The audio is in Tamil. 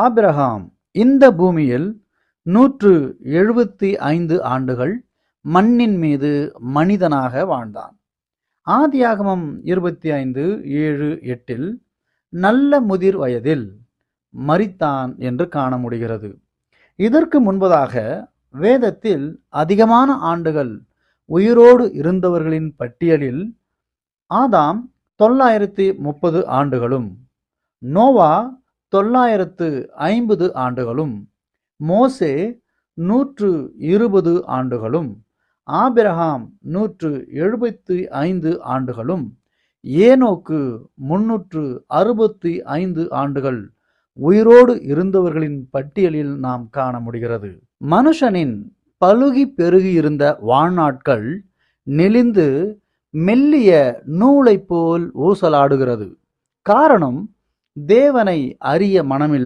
ஆபிரகாம் இந்த பூமியில் நூற்று எழுபத்தி ஐந்து ஆண்டுகள் மண்ணின் மீது மனிதனாக வாழ்ந்தான். ஆதியாகமம் இருபத்தி ஐந்து ஏழு எட்டில் நல்ல முதிர் வயதில் மறித்தான் என்று காண முடிகிறது. இதற்கு முன்பதாக வேதத்தில் அதிகமான ஆண்டுகள் உயிரோடு இருந்தவர்களின் பட்டியலில் ஆதாம் தொள்ளாயிரத்தி முப்பது ஆண்டுகளும் நோவா தொள்ளாயிரத்து ஐம்பது ஆண்டுகளும் மோசே நூற்று இருபது ஆண்டுகளும் ஆபிரஹாம் நூற்று எழுபத்தி ஐந்து ஆண்டுகளும் ஏனோக்கு முன்னூற்று அறுபத்தி ஐந்து ஆண்டுகள் உயிரோடு இருந்தவர்களின் பட்டியலில் நாம் காண முடிகிறது. மனுஷனின் பழுகி பெருகி இருந்த வாழ்நாட்கள் நெளிந்து மெல்லிய நூலைப் போல் ஊசலாடுகிறது. காரணம் தேவனை அறிய மனமில்